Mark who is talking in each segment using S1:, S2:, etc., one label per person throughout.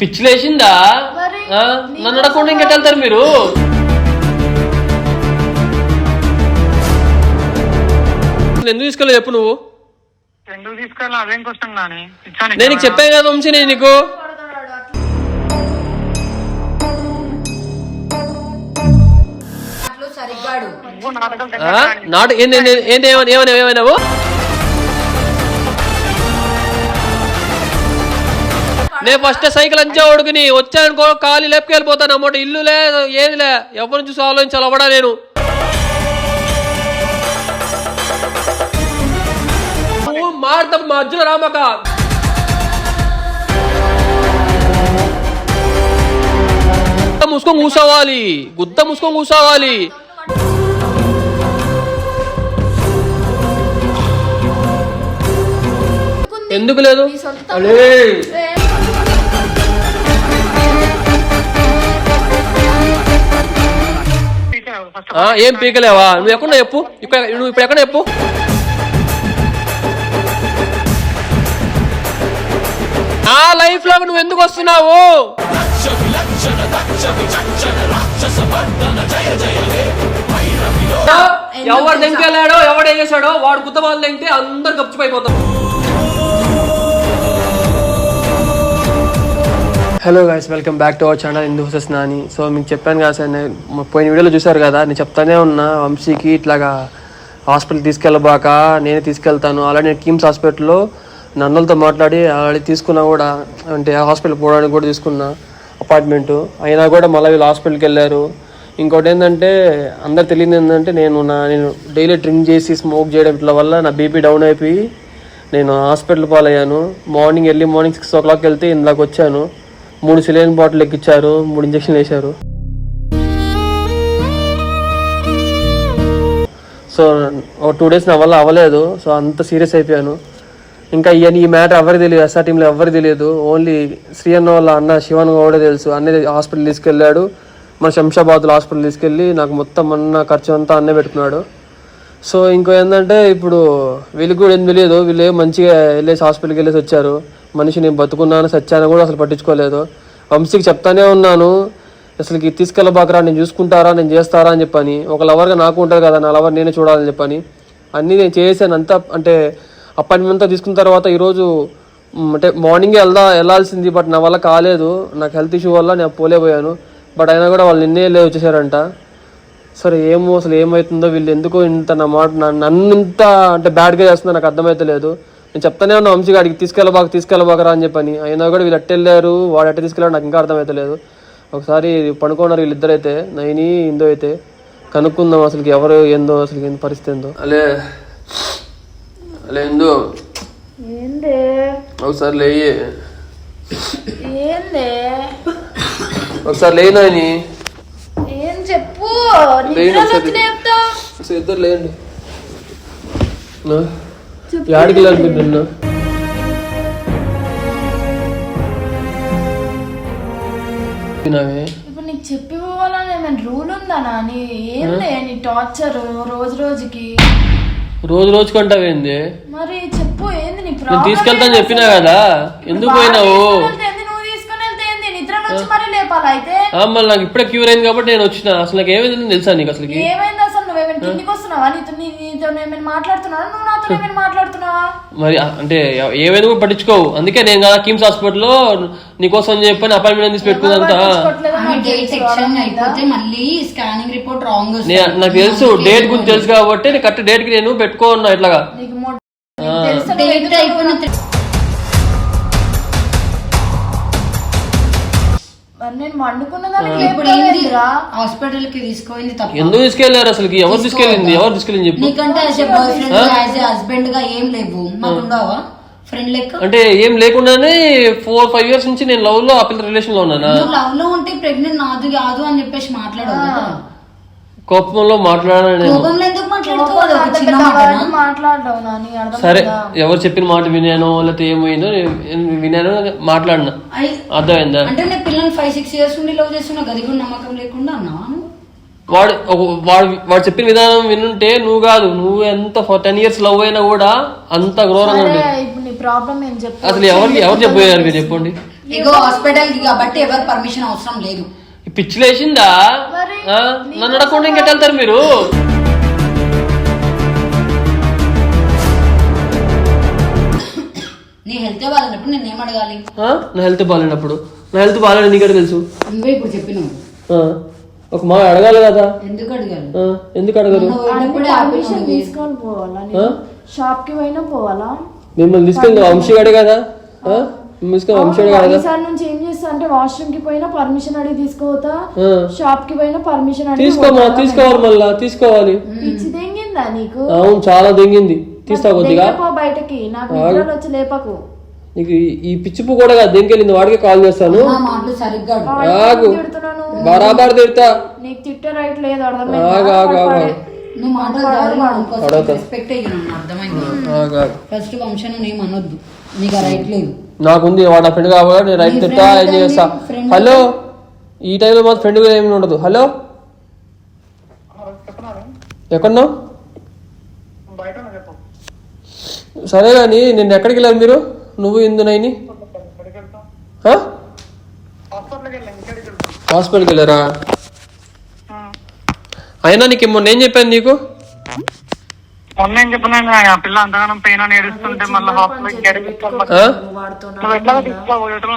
S1: పిచ్చి లేచిందా
S2: మరి
S1: ఆ? నన్ను అడగకుండా ఇంకెట్ వెళ్తారు మీరు ఎందుకు తీసుకోలేదు చెప్పు నువ్వు
S3: ఎందుకు తీసుకెళ్ళి అదేం క్వశ్చన్ నాని
S1: నీకు చెప్పాను కదా వంశీ నేను నీకు
S3: నాటకం?
S1: నాటు ఏంది ఏమని ఏమని ఏమైనావు నేను ఫస్ట్ సైకిల్ అంచా ఉడుకుని. వచ్చానుకో ఖాళీ లేపుకెళ్ళిపోతాను అన్నమాట ఇల్లు లే ఏది లే ఎవరిని చూసి ఆలోచించాలి? అవ్వడా నేను? మాడతాం మా అర్జున రామక మూసుకొని కూసోవాలి గుద్ద మూసుకొని కూసోవాలి ఎందుకు లేదు?
S2: నీ
S1: ఏం పీకలేవా? నువ్వు ఎక్కడ చెప్పు. ఇక్కడ నువ్వు ఇప్పుడు ఎక్కడ చెప్పు? నా లైఫ్లో నువ్వు ఎందుకు వస్తున్నావు? ఆ, ఎవడు దెంకెళ్ళాడో ఎవడు వేసాడో వాడు కుత్త వాళ్ళు దెంగితే అందరు గప్చిపోయిపోతాం hello guys welcome back to our channel ఇందు హుసెస్ నాని సో మీకు చెప్పాను కదా సార్ నేను పోయిన వీడియోలో చూశారు కదా నేను చెప్తానే ఉన్నా వంశీకి ఇట్లాగా హాస్పిటల్ తీసుకెళ్ళబాక నేనే తీసుకెళ్తాను. అలానే కిమ్స్ హాస్పిటల్లో నన్నులతో మాట్లాడి ఆల్రెడీ తీసుకున్నా కూడా అంటే హాస్పిటల్ పోవడానికి కూడా తీసుకున్నా అపార్ట్మెంట్. అయినా కూడా మళ్ళీ వీళ్ళు హాస్పిటల్కి వెళ్ళారు. ఇంకోటి ఏంటంటే అందరు తెలియదు ఏంటంటే నేను నా నేను డైలీ డ్రింక్ చేసి స్మోక్ చేయడం ఇట్ల వల్ల నా బీపీ డౌన్ అయిపోయి నేను hospital పాలయ్యాను. Morning early morning six o'clock వెళ్తే ఇందాక వచ్చాను. మూడు సిలిండర్ బాటిల్ ఎక్కిచ్చారు మూడు ఇంజక్షన్లు వేశారు. సో ఒక టూ డేస్ నా వల్ల అవ్వలేదు. సో అంత సీరియస్ అయిపోయాను. ఇంకా ఇవన్నీ ఈ మ్యాటర్ ఎవరికి తెలియదు ఎస్ఆర్ టీంలో ఎవరికి తెలియదు. ఓన్లీ శ్రీ అన్న వాళ్ళ అన్న శివన్ కూడా తెలుసు. అన్నీ హాస్పిటల్ తీసుకెళ్ళాడు. మన శంషాబాద్లో హాస్పిటల్ తీసుకెళ్ళి నాకు మొత్తం అన్న ఖర్చు అంతా అన్నే పెట్టుకున్నాడు. సో ఇంకో ఏంటంటే ఇప్పుడు వీళ్ళకి కూడా ఏం తెలియదు. వీళ్ళు ఏం మంచిగా వెళ్ళేసి హాస్పిటల్కి వెళ్ళేసి వచ్చారు. మనిషి నేను బతుకున్నాను సత్యాన్ని కూడా అసలు పట్టించుకోలేదు. వంశీకి చెప్తానే ఉన్నాను అసలు తీసుకెళ్ళబాకరా నేను చూసుకుంటారా నేను చేస్తారా అని చెప్పని. ఒక లవర్గా నాకు ఉంటుంది కదా నా లవర్ నేనే చూడాలని చెప్పని. అన్నీ నేను చేసాను అంతా అంటే అపాయింట్మెంట్ అంతా తీసుకున్న తర్వాత ఈరోజు అంటే మార్నింగే వెళ్దా వెళ్ళాల్సింది బట్ నా వల్ల కాలేదు. నాకు హెల్త్ ఇష్యూ వల్ల నేను పోలేకపోయాను. బట్ అయినా కూడా వాళ్ళు నిన్నే లేదు వచ్చేసారంట సరే ఏమో అసలు ఏమవుతుందో వీళ్ళు ఎందుకో ఇంత నా మాట నన్ను ఇంత అంటే బ్యాడ్గా చేస్తుందో నాకు అర్థమైతలేదు. నేను చెప్తానే ఉన్నా వంశీ గాడికి తీసుకెళ్ళబాక తీసుకెళ్ళబాకరా అని చెప్పని. అయినా కూడా వీళ్ళు అట్టెళ్ళారు వాడు అట్ట తీసుకెళ్ళాడు నాకు ఇంకా అర్థమైతలేదు ఒకసారి పడుకున్నారు వీళ్ళిద్దరైతే నైని ఇందో అయితే కనుక్కుందాం అసలు ఎవరు ఏందో అసలు ఏందో పరిస్థితి ఏందో. అలే అలే ఎందు.
S2: ఏందే?
S1: ఒకసారి లేయి.
S2: ఏందే?
S1: ఒకసారి
S2: ఏం చెప్పు?
S1: లేను ఒకసారి.
S2: చెప్తా
S1: ఒకసారి ఇద్దరు లేండి నా? యాడికి
S2: ఇప్పుడు నీకు చెప్పి పోవాలని ఏమైనా రూల్ ఉందా నాని? ఏందే నీ టార్చర్ రోజు రోజుకి.
S1: రోజు రోజు కొంటావేంది
S2: మరి చెప్పు ఏంది నీ
S1: నేను తీసుకెళ్తాను చెప్పినా కదా? ఎందుకు పోయినావు?
S2: నువ్వు తీసుకుని వెళ్తే ఏంది? నిద్ర నుంచి మరి లేపాలా అయితే?
S1: మళ్ళీ నాకు ఇప్పుడే క్యూర్ అయింది కాబట్టి నేను వచ్చిన. అసలు నాకు ఏమైంది తెలుసా నీకు అసలుకి?
S2: ఏమైంది అసలు? నువ్వేమైనా కిందికి వస్తున్నావా నీతో నీ- నీతో ఏమైనా మాట్లాడుతున్నావా నువ్వు నాతో ఏమైనా మాట్లాడుతున్నావా?
S1: మరి అంటే ఏమైనా కూడా పట్టించుకోవు. అందుకే నేను కదా కిమ్స్ హాస్పిటల్లో నీకోసం చెప్పని అపాయింట్మెంట్ తీసి పెట్టుకుందంతా
S2: నాకు
S4: డేట్
S2: తెలుసు,
S4: సెక్షన్
S2: అర్థమైందా?
S4: అయిపోతే మళ్ళీ స్కానింగ్ రిపోర్ట్ రాంగ్
S1: నే- నాకు తెలుసు డేట్ గురించి తెలుసు కాబట్టి నేను కరెక్ట్ డేట్కి నేను పెట్టుకోన్నా ఇట్లాగా.
S2: నీకు మొ- నీకు తెలుసా నువ్వు
S4: డేట్
S2: ఎందుకు
S4: అయిపోయిన
S2: నేను లేపుతావేందిరా?
S4: హాస్పిటల్కి తీసుకుపోయింది తప్ప.
S1: ఎందుకు తీసుకెళ్ళారు అసలుకి? ఎవరు తీసుకెళ్ళింది? ఎవరు తీసుకెళ్ళింది చెప్పు.
S4: నీకంటే as a boyfriend as a హస్బెండ్గా ఏం లేవు. మాకు ఉండవా? ఫ్రెండ్ లెక్క?
S1: అంటే ఏం లేకుండానే ఫోర్ ఫైవ్ ఇయర్స్ నుంచి నేను లవ్లో ఆ పిల్ల రిలేషన్లో ఉన్నానా?
S4: నువ్వు లవ్లో ఉంటే ప్రెగ్నెంట్ నాది కాదు అని చెప్పేసి మాట్లాడవు కదా
S1: కోపంలో
S4: ఎందుకు ఒక చిన్న మాటనా?
S2: మాట్లాడవు నాని
S1: సరే ఎవరు చెప్పిన మాట వినానో లేకపోతే ఏమైందో నేను వినానో మాట్లాడినా.
S4: అయ్-
S1: అర్థమైందా?
S4: అంటే నేను పిల్లల్ని ఫైవ్ సిక్స్ ఇయర్స్ నుండి లవ్ చేస్తున్నా గది కూడా నమ్మకం లేకుండా అన్నావా నువ్వు?
S1: వాడు ఒక- వాడు వాడు చెప్పిన విధానం వినుంటే నువ్వు కాదు నువ్వు ఎంత టెన్ ఇయర్స్ లవ్ అయినా కూడా అంత ఘోరంగా
S2: సరే ఇప్పుడు నీ ప్రాబ్లం ఏం చెప్పు?
S1: అసలు ఎవరికి ఎవరు చెప్పబోయారు మీరు? చెప్పండి.
S4: ఇగో హాస్పిటల్కి కాబట్టి ఎవరు పర్మిషన్ అవసరం లేదు.
S1: ఈ పిచ్చి లేచిందా
S2: మరి
S1: ఆ? నన్ను అడగకుండా ఇంకెట్ వెళ్తారు మీరు?
S4: నీ హెల్త్ వాళ్ళనప్పుడు నేను ఏం అడగాలి?
S1: ఆ? నా హెల్త్ బాగాలేనప్పుడు నా హెల్త్ బాగాలేదు నీకు తెలుసు?
S4: నువ్వే ఇప్పుడు చెప్పినావు.
S1: ఆ. ఒక మా అడగాలి కదా?
S4: ఎందుకు అడగాలి?
S1: ఆ, ఎందుకు అడగరు
S4: నువ్వు వెళ్ళినప్పుడే
S2: పర్మిషన్
S4: ఆపేసినవి.
S2: తీసుకొని పోవాలా? నేను షాప్కి పోయినా పోవాలా?
S1: మిమ్మల్ని తీసుకెళ్ళి వంశీగాడే కదా?
S2: ఈసారి నుంచి ఏం చేస్తా అంటే వాష్రూమ్కి పోయినా పర్మిషన్ అడిగి తీసుకోవతా. షాప్కి పోయినా పర్మిషన్ అడిగి
S1: తీసుకోమా. తీసుకోవాలి మళ్ళా తీసుకోవాలి.
S2: పిచ్చి దెంగిందా నీకు?
S1: అవును చాలా దెంగింది. తీస్తావు కొద్దిగా.
S2: బయటకి నాకు నిద్రలు వచ్చి లేపకు.
S1: నీకు ఈ- పిచ్చిపు కూడా దెంకెళ్ళింది వాడికి కాల్ చేస్తాను. బరాబర్ తిడతా.
S2: నీకు తిట్టే రైట్ లేదు అర్థమైందా?
S4: నువ్వు రెస్పెక్ట్ అర్థమైంది. ఫస్ట్ వంశం అనొద్దు. నీకు రైట్ లేదు.
S1: నాకుంది వాడు ఫ్రెండ్ కాబట్టి నేను రైట్ తిట్టా ఏం చేస్తా? హలో ఈ టైంలో మాత్రం ఫ్రెండ్ ఏమి ఉండదు. హలో ఎక్కడున్నావు? సరే కానీ నిన్న ఎక్కడికి వెళ్ళారు మీరు? నువ్వు ఇందునైని ఆ?
S3: హాస్పిటల్కి
S1: వెళ్ళారా. అయినా నీకు మొన్న ఏం చెప్పాను నీకు?
S3: మొన్న ఏం ఆ పిల్ల అంతగానం పెయిన్ అని ఏడుస్తుంటే మళ్ళీ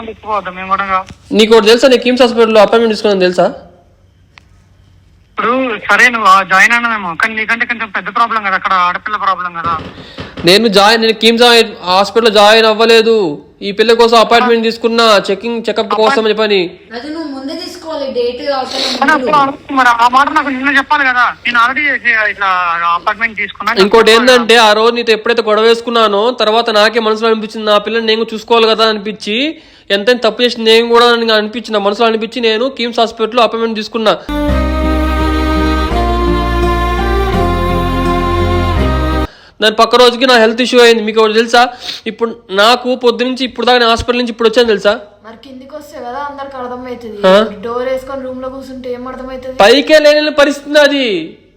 S3: తీసుకోవద్దు మేము కూడా
S1: నీకు ఒకటి తెలుసా? నీకు కిమ్స్ హాస్పిటల్లో అపాయింట్మెంట్ తీసుకున్నాను తెలుసా?
S3: ఇప్పుడు సరే నువ్వు జాయిన్ అయినామేమో కానీ నీకంటే కొంచెం పెద్ద ప్రాబ్లం కదా అక్కడ ఆడపిల్ల ప్రాబ్లం కదా.
S1: నేను జాయిన్ నేను కిమ్స్ హాస్పిటల్లో జాయిన్ అవ్వలేదు. ఈ పిల్ల కోసం అపాయింట్మెంట్ తీసుకున్నా చెకింగ్ చెకప్ కోసం అని చెప్పని.
S4: అది నువ్వు ముందే తీసుకోవాలి డేట్
S3: కానీ అప్పుడు అడుగు- మరి ఆ మాట నాకు నిన్న చెప్పాలి కదా. నేను ఆల్రెడీ ఇట్లా అపార్ట్మెంట్ తీసుకున్నా.
S1: ఇంకోటి ఏంటంటే ఆ రోజు నీతో ఎప్పుడైతే గొడవ వేసుకున్నానో తర్వాత నాకే మనసులో అనిపించింది నా పిల్లని నేను చూసుకోవాలి కదా అనిపించి ఎంతైనా తప్పు చేసింది నేను కూడా అని అనిపించింది నా మనసులో అనిపించి నేను కిమ్స్ హాస్పిటల్లో అపాయింట్మెంట్ తీసుకున్నా. దాని పక్క రోజుకి నా హెల్త్ ఇష్యూ అయింది. మీకు తెలుసా? ఇప్పుడు నాకు పొద్దు నుంచి ఇప్పుడు దాకా నేను హాస్పిటల్ నుంచి ఇప్పుడు వచ్చాను తెలుసా?
S2: మరి కిందికి వస్తే కదా అందరికి అర్థమవుతుంది.
S1: ఆ?
S2: డోర్ వేసుకొని రూమ్లో కూర్చుంటే ఏం అర్థమవుతుంది?
S1: పైకే లేని పరిస్థితి అది.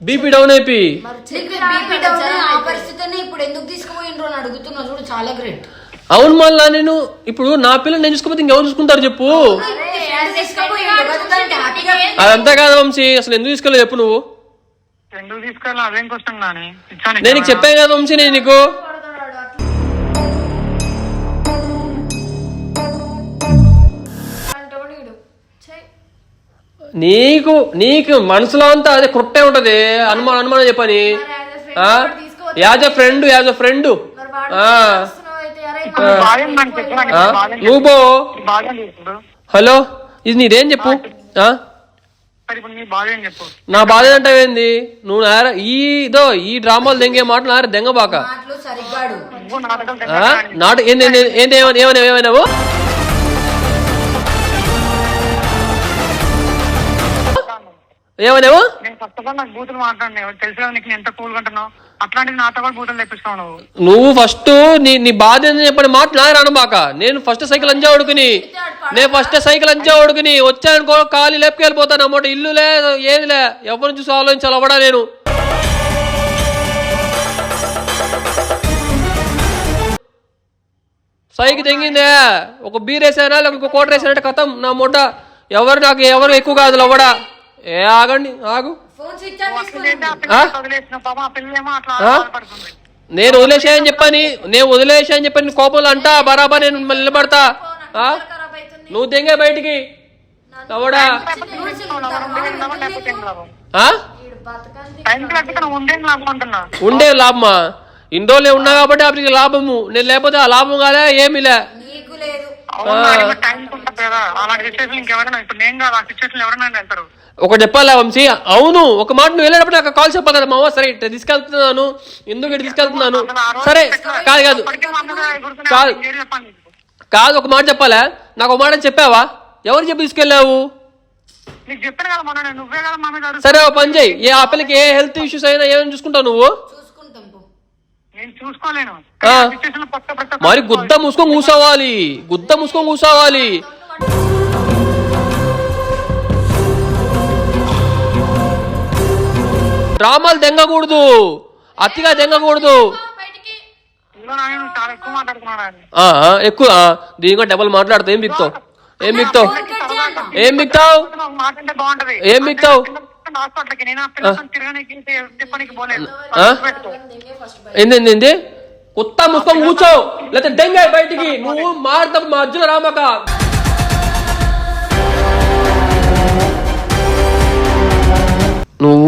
S1: బీపీ డౌన్ అయిపోయి
S2: మరి
S4: నీకు
S2: చెప్పి
S4: బీపీ డౌన్ ఆ పరిస్థితిని ఇప్పుడు ఎందుకు తీసుకుపోయిండ్రు అని అడుగుతున్నా చూడు చాలా గ్రేట్
S1: అవును మళ్ళా నేను ఇప్పుడు నా పిల్లలు నేను చూసుకోకపోతే ఇంకెవరు చూసుకుంటారు చెప్పు. అదంతా కాదు వంశీ అసలు ఎందుకు తీసుకోలేదు చెప్పు నువ్వు? నేను? చెప్పాను కదా వంశీ నేను నీకు. నీకు నీకు మనసులో అంతా అదే కుట్టే ఉంటది. అనుమానం అనుమానం చెప్పని as a friend as a friend నువ్వు హలో? ఇది నీదేం చెప్పు?
S3: నీ
S1: నా బాధ అంటే ఏంది నువ్వు నార- ఈ ఇదో ఈ డ్రామాలు దెంగే మాట నార దెంగబాక? నాటు ఏంది ఏమని ఏమని ఏమైనావు
S3: నేను ఫస్ట్ ఆఫ్ ఆల్ నాకు బూతులు మాట్లాడినా తెలుసు కదా నీకు నేను ఎంత కూల్ అంటున్నావు అట్లాంటివి నాతో కూడా బూతులు తెప్పిస్తావు నువ్వు.
S1: నువ్వు ఫస్ట్ నీ నీ బాధ చెప్పని మాట నా రానబాక. నేను ఫస్ట్ సైకిల్ అంజా ఉడుకుని నేను ఫస్ట్ సైకిల్ అంజా ఉడుకుని వచ్చానుకో ఖాళీ లేపుకెళ్ళిపోతాను. అన్నమాట ఇల్లు లే ఏది లే. ఎవరిని చూసి ఆలోచించాలి అవ్వడా నేను. సైకి తెంగిందే. ఒక బీర్ వేసానా లేకపోతే ఇంకో కోట వేసానంటే కథం. నా మొడ్డ ఎవరు నాకు ఎవరు ఎక్కువ కాదు అవ్వడా. ఏ ఆగండి ఆగు నేను వదిలేసాయని చెప్పని నేను వదిలేసాయని చెప్పని కోపంలో అంటా బరాబర్ నేను నిలబడతా నువ్వు దెంగే బయటికి ఉండే లాభమా ఇన్ని రోజులు ఉన్నా కాబట్టి అప్పటికి లాభము నేను లేకపోతే ఆ లాభం కాదా ఏమీ లే
S3: అలాంటి సిచ్యువేషన్ ఇంకెవరైనా ఇప్పుడు నేను కాదు ఆ సిచ్యువేషన్ ఎవరైనా వెళ్తారు
S1: ఒకటి చెప్పాలా వంశీ? అవును ఒక మాట నువ్వు వెళ్ళేటప్పుడు నాకు కాల్ చెప్పాలి కదా మామ సరే ఇట్లా తీసుకెళ్తున్నాను. ఎందుకు ఇటు తీసుకెళ్తున్నాను? సరే కాదు కాదు. కాదు. కాదు ఒక మాట చెప్పాలా? నాకు ఒక మాట చెప్పావా? ఎవరు చెప్పి తీసుకెళ్ళావు. సరే ఓ పని చేయి. ఏ ఆ పిల్లకి ఏ హెల్త్ ఇష్యూస్ అయినా ఏమైనా చూసుకుంటావు నువ్వు? మరి గుద్ద మూసుకొని కూసోవాలి గుద్ద మూసుకొని కూసోవాలి డ్రామాలు దెంగకూడదు. అతిగా దెంగకూడదు.
S3: ఎక్కువ
S1: ఆ, దీనిగా డబల్ మాట్లాడితే ఏం బిక్తావు? ఏం మిక్తావు ఏం
S3: బాగుంటది
S1: ఏం?
S3: పెట్టుకో.
S1: ఏంది కొత్త ముఖం కూర్చో లేకపోతే దెంగాయి బయటికి. నువ్వు మారుతావు మా అర్జున రామక.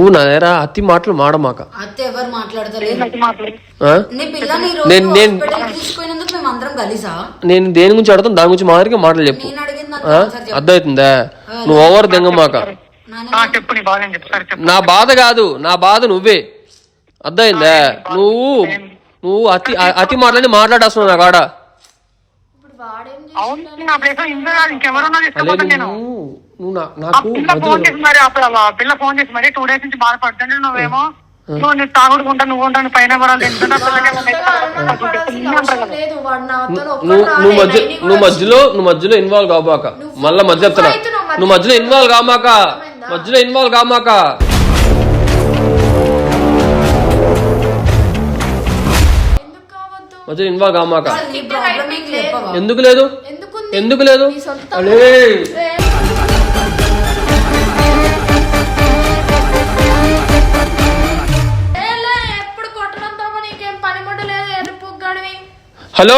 S1: నువ్వు నా దగ్గర అతి మాటలు మాడమాక.
S4: అత్త ఎవరు మాట్లాడతలేదు
S1: నేను- నేను-
S4: హాస్పిటల్కి తీసుకుపోయినందుకు మేము అందరం కలిసా?
S1: నేను దేని గురించి అడుగుతాను? దాని గురించి మాదిరిగా మాటలు చెప్పు.
S4: నేను అడిగిన
S1: ఆ?
S4: దానికి ఆన్సర్ చెప్పు.
S1: అర్థమవుతుందా? నువ్వు ఓవర్ దెంగమాక
S3: నీ బాధ అని చెప్పు సరే చెప్పు.
S1: నా బాధ కాదు నా బాధ నువ్వే. అర్థమైందా? నువ్వు నువ్వు అతి అతి మాటలని మాట్లాడేస్తున్నావు నా కాడ.
S3: నేను
S1: నువ్వు
S3: ఆ
S1: నాకు
S3: పిల్ల ఫోన్
S1: మధ్యలో
S3: చేసి మరి అప్పుడు అలా పిల్ల ఫోన్ చేసి మరి టూ డేస్ నుంచి బాధపడుతుంటే నువ్వేమో నువ్వు నీ తాగుడు ఉంటా నువ్వు ఉంటాను పైన
S1: నువ్వు మధ్య నువ్వు మధ్యలో నువ్వు మధ్యలో ఇన్వాల్వ్ కామాక మళ్ళా మధ్య చెప్తున్నా నువ్వు మధ్యలో ఇన్వాల్వ్ కామాక. మధ్యలో ఇన్వాల్వ్ కామాక.
S2: ఎందుకు కావద్దు?
S1: మధ్యలో ఇన్వాల్వ్ కామాక. ఎందుకు లేదు?
S2: ఎందుకు
S1: ఎందుకు లేదు?
S2: నీ
S1: హలో?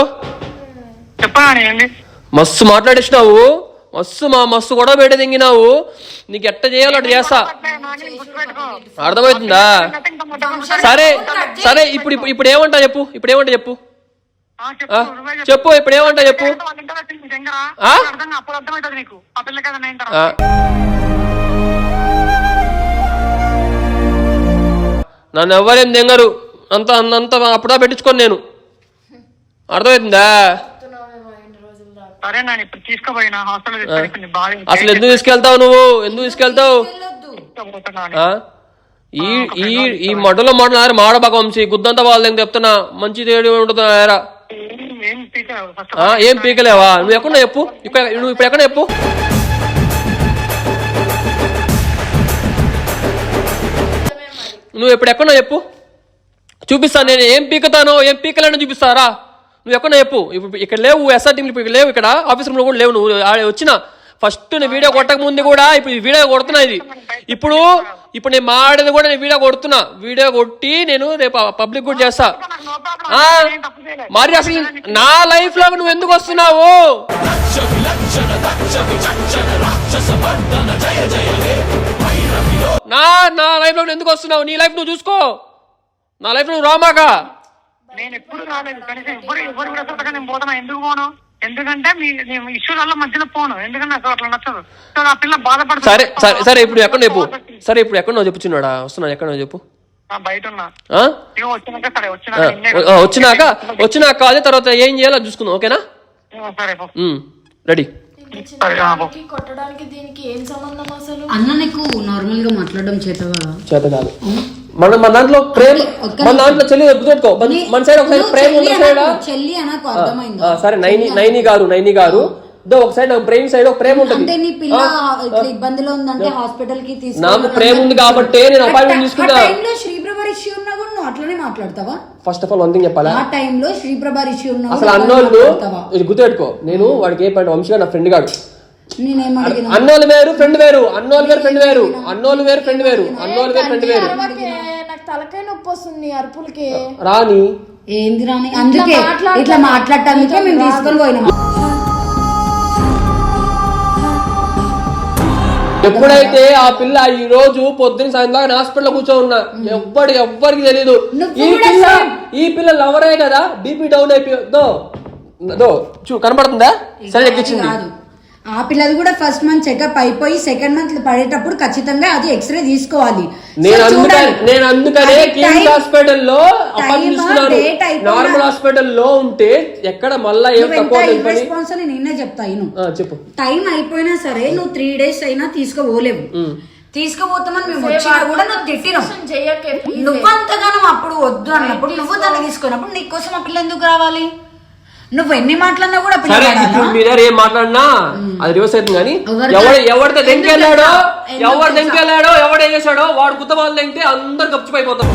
S1: మస్తు మాట్లాడేసినావు. మస్తు మా మస్తు గొడవ పెట్టి దింగినావు. నీకు ఎట్ట చేయాలో అట్ట చేస్తా. అర్థమవుతుందా? సరే సరే ఇప్పుడు ఇప్పుడు- ఏమంటా చెప్పు ఇప్పుడు ఏమంటా చెప్పు? చెప్పు ఇప్పుడు ఏమంటా చెప్పు. నన్ను ఎవ్వరేం దెంగరు? అంత అంత అప్పుడా పెట్టించుకోను నేను. అర్థమవుతుందా అసలు ఎందుకు తీసుకెళ్తావు నువ్వు? ఎందుకు తీసుకెళ్తావు? ఈ ఈ ఈ మడుల మడల మాడబాక వంశీ గుద్దంతా వాళ్ళని చెప్తున్నా. మంచి తేడి ఉంటుంది ఆరా.
S3: ఏం- ఏం తీసావు ఫస్ట్
S1: ఆ ఏం పీకలేవా? నువ్వు ఎక్కడ చెప్పు. ఇక్కడ నువ్వు ఇప్పుడు ఎక్కడ చెప్పు? నువ్వు ఇప్పుడు ఎక్కడ చెప్పు? చూపిస్తాను నేను ఏం పీకుతానో ఏం పీకలేనో చూపిస్తారా? నువ్వు ఎక్కడ చెప్పు. ఇప్పుడు ఇక్కడ లేవు ఎస్ఆర్ టీంలు ఇప్పుడు లేవు ఇక్కడ ఆఫీస్ రూమ్లో కూడా లేవు నువ్వు. వచ్చిన. ఫస్ట్ నేను వీడియో కొట్టక ముందు కూడా ఇప్పుడు వీడియో కొడుతున్నా ఇది. ఇప్పుడు ఇప్పుడు నేను మాడేది కూడా నేను వీడియో కొడుతున్నా. వీడియో కొట్టి నేను రేపు పబ్లిక్ కూడా చేస్తా. మరి అసలు నా లైఫ్లో నువ్వు ఎందుకు వస్తున్నావు? నా నా లైఫ్లో నువ్వు ఎందుకు వస్తున్నావు? నీ లైఫ్ నువ్వు చూసుకో. నా లైఫ్ నువ్వు రామాగా
S3: నేను ఎప్పుడు రాలేదు. కనీసం ఎవరు ఎవరు కూడా అసలు నేను పోతున్నా ఎందుకు పోను? ఎందుకంటే మీ నేను ఇష్యూస్ వల్ల మధ్యలో పోను. ఎందుకంటే నాకు అట్లా నచ్చదు. సో ఆ పిల్ల బాధపడుతుంది.
S1: సరే సరే సరే ఇప్పుడు ఎక్కడ చెప్పు. సరే ఇప్పుడు ఎక్కడ నువ్వు చెప్పుచున్నాడా వస్తున్నా ఎక్కడ చెప్పు.
S3: ఆ, బయట ఉన్నా.
S1: ఆ?
S3: ఇగో వచ్చినాక సరే వచ్చినాక
S1: వచ్చినాక తర్వాత ఏం చేయాలో చూసుకుందాం ఓకేనా?
S3: సరే.
S1: రెడీ.
S2: కొట్టడానికి దీనికి ఏం సంబంధం అసలు?
S4: అన్న నీకు నార్మల్గా మాట్లాడడం చేతవా?
S1: చేత కాదు మన మన దాంట్లో ప్రేమ మన దాంట్లో చెల్లి గుర్తుపెట్టుకో మన- సైడ్ ఒక
S4: నువ్వు
S1: ప్రేమ ఉన్న సైడ్?
S4: అనకు, చెల్లి అనకు అర్థమైందా.
S1: సరే నైని నైని గారు నైని గారు. దో ఒక సైడ్ బ్రెయిన్ సైడ్ ఒక ప్రేమ
S4: అంటే
S1: ఉంటుంది
S4: నీ పిల్ల ఇట్లా ఇబ్బందిలో ఉందంటే హాస్పిటల్కి
S1: నాకు ప్రేమ ఉంది కాబట్టి నేను అపాయింట్మెంట్ తీసుకున్నా.
S4: టైంలో శ్రీప్రభ ఇష్యూ ఉన్నా కూడా నువ్వు అట్లనే మాట్లాడతావా?
S1: First of all one thing చెప్పాలా?
S4: ఆ టైంలో శ్రీప్రభ ఇష్యూ ఉన్నా
S1: అసలు అన్నోళ్ళు గుర్తుపెట్టుకో. నేను వాడికి ఏ పాయింట్ వంశీ గారు నా ఫ్రెండ్ గాడు అన్నోళ్ళు వేరు ఫ్రెండ్ వేరు. అన్నోళ్ళు వేరు ఫ్రెండ్ వేరు. అన్నోళ్ళు వేరు ఫ్రెండ్ వేరు. అన్నోళ్ళు వేరు ఫ్రెండ్ వేరు.
S2: నాకు తలకాయ నొప్పి వస్తుంది అరుపులకి.
S1: రాని
S4: ఏంది రాని అందుకే. ఇట్లా మాట్లాడటానికే మేము తీసుకొని పోయినాం.
S1: ఎప్పుడైతే ఆ పిల్ల ఈ రోజు పొద్దున్న సాయంత్రం హాస్పిటల్ కూర్చో ఉన్నా ఎవ్వడి ఎవ్వరికి తెలియదు ఈ పిల్ల. ఈ పిల్ల లవరే కదా బీపీ డౌన్ అయిపోయి దో దో చూ కనపడుతుందా? సరే ఎక్కించింది
S4: కాదు. ఆ పిల్లది కూడా ఫస్ట్ మంత్ చెకప్ అయిపోయి సెకండ్ మంత్ పడేటప్పుడు ఖచ్చితంగా అది ఎక్స్రే తీసుకోవాలి.
S1: నేను అందుకని కిమ్స్ హాస్పిటల్లో నార్మల్ హాస్పిటల్లో ఉంటే ఎక్కడ మళ్ళా
S4: అని నేనే చెప్తా ఇను.
S1: ఆ, చెప్పు.
S4: టైం అయిపోయినా సరే నువ్వు త్రీ డేస్ అయినా తీసుకోపోలేవు తీసుకుపోతామని మేము వచ్చినా కూడా నువ్వు తిట్టినావు. నువ్వు అంతగానం అప్పుడు వద్దు అన్నప్పుడు నువ్వు దాన్ని తీసుకున్నప్పుడు నీకోసం ఆ పిల్ల ఎందుకు రావాలి? నువ్వు ఎన్ని మాట్లాడినా కూడా
S1: సరే? ఇప్పుడు ఏం మాట్లాడినా అది రివర్స్ అవుతుంది కానీ
S4: ఎవరు-
S1: ఎవడు ఎవడితే దెంకెళ్ళాడో ఎవడు? దెంకెళ్ళాడో ఎవడు ఏం చేశాడో వాడు గుత్త వాళ్ళు దెంగితే అందరు గప్చిపోయిపోతాం